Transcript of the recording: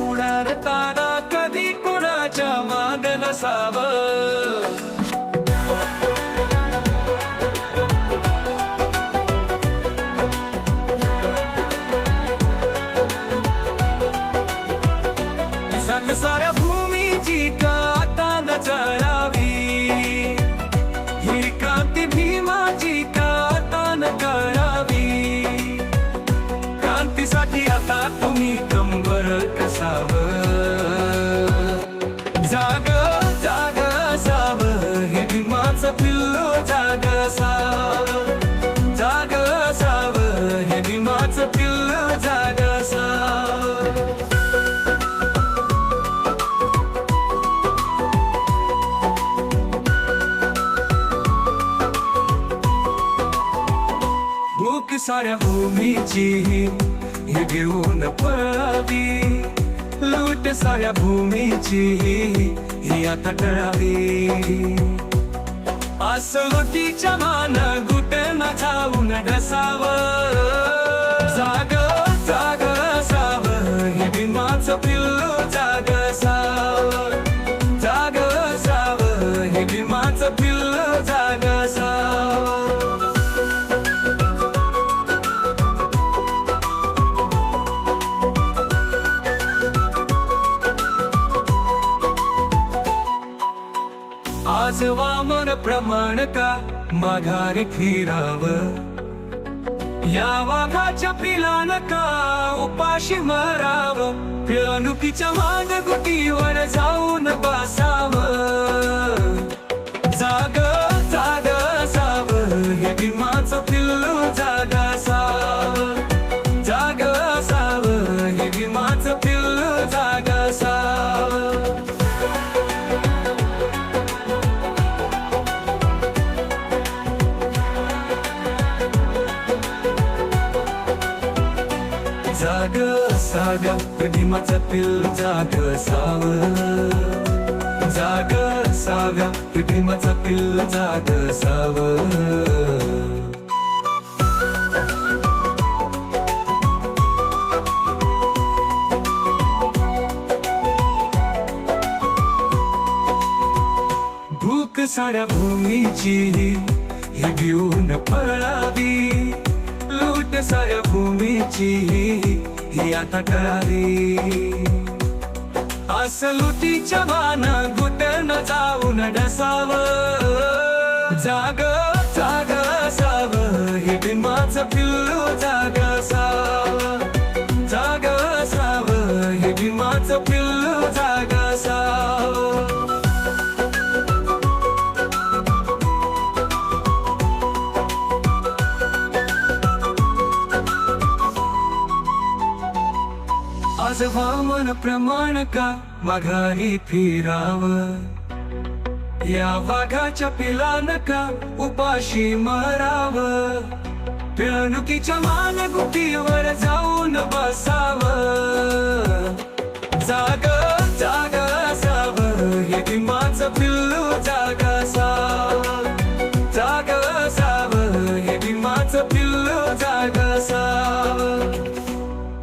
उडारताना कधी कुणाच्या माग नसावं? काता न चढावी ही क्रांती भीमाची काता करावी. क्रांतीसाठी आता तुम्ही कंबर कसाव. जाग जाग भूक साऱ्या भूमीची हे घेऊन पळावी. लूट साऱ्या भूमीची ही आता टळावी. असलोटीच्या मान न जाऊन ढसाव आज वामन प्रमाण का माघारी फिराव. या वाघाच्या पिलान का उपाशी मराव. पिळणुकीच्या मान गुटीवर जाऊन बासा. जाग साग भीमाचं पिल जाग साव. जाग साव्या भीमाचं पिल जाग साव. भूक साऱ्या भूमीची ही घेऊन पळावी. लूट साऱ्या भूमीची हे आता कळावी असं लुटीच्या मान गुटन जाऊन डसाव. जाग जाग असाव. हे बिंबाच पिल्लू जाग असाव. जाग असाव. हे बिंबाच पिल्लू आज वामन प्रमाण का माघारी फिराव? या वाघाच्या पिलान का उपाशी मराव? पिळणुकीच्या मान गुटीवर जाऊन बसाव?